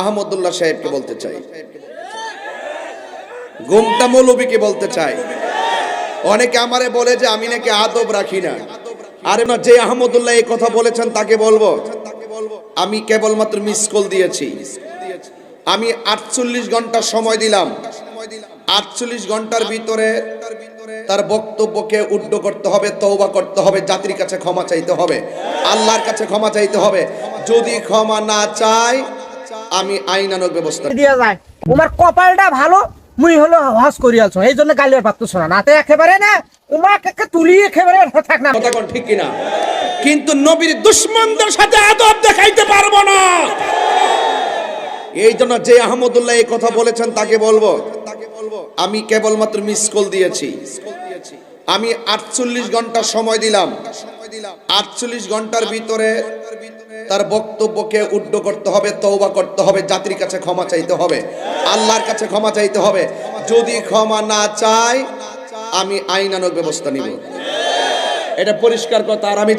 আহমদুল্লাহ সাহেবকে বলতে চাই। গুমটা মৌলবীকে বলতে চাই। অনেকে আমারে বলে যে আমি নাকি আদব রাখি না। আরে না, যে আহমদুল্লাহ এই কথা বলেছেন তাকে বলব। আমি কেবলমাত্র মিস কল দিয়েছি। আমি আটচল্লিশ ঘণ্টা সময় দিলাম। আটচল্লিশ ঘণ্টার ভিতরে তার বক্তব্যকে উড্ড করতে হবে তৌবা করতে হবে, জাতির কাছে ক্ষমা চাইতে হবে, আল্লাহর কাছে ক্ষমা চাইতে হবে। যদি ক্ষমা না চায় আমি আইনানুক ব্যবস্থা দিয়া যায়। তোমার কপালটা ভালো মুই হলো হস করিয়াছো এই জন্য গালিয়ার পাত্র শোনা। নাতে একেবারে না উমাকে তুলি একেবারে থাক না। কথা কোন ঠিক কিনা? কিন্তু নবীর দুশ্মনদের সাথে আদব দেখাইতে পারব না। এই জন্য যে আহমদুল্লাহ এই কথা বলেছেন তাকে বলব আমি কেবলমাত্র মিস কল দিয়েছি। আমি আটচল্লিশ ঘণ্টা সময় দিলাম। আটচল্লিশ ঘণ্টার ভিতরে তার বক্তব্যকে উড্ড করতে হবে তৌবা করতে হবে, জাতির কাছে ক্ষমা চাইতে হবে, আল্লাহর কাছে ক্ষমা চাইতে হবে। যদি ক্ষমা না চাই, আমি আইনানক ব্যবস্থা নিব। এটা পরিষ্কার কথা, আর আমি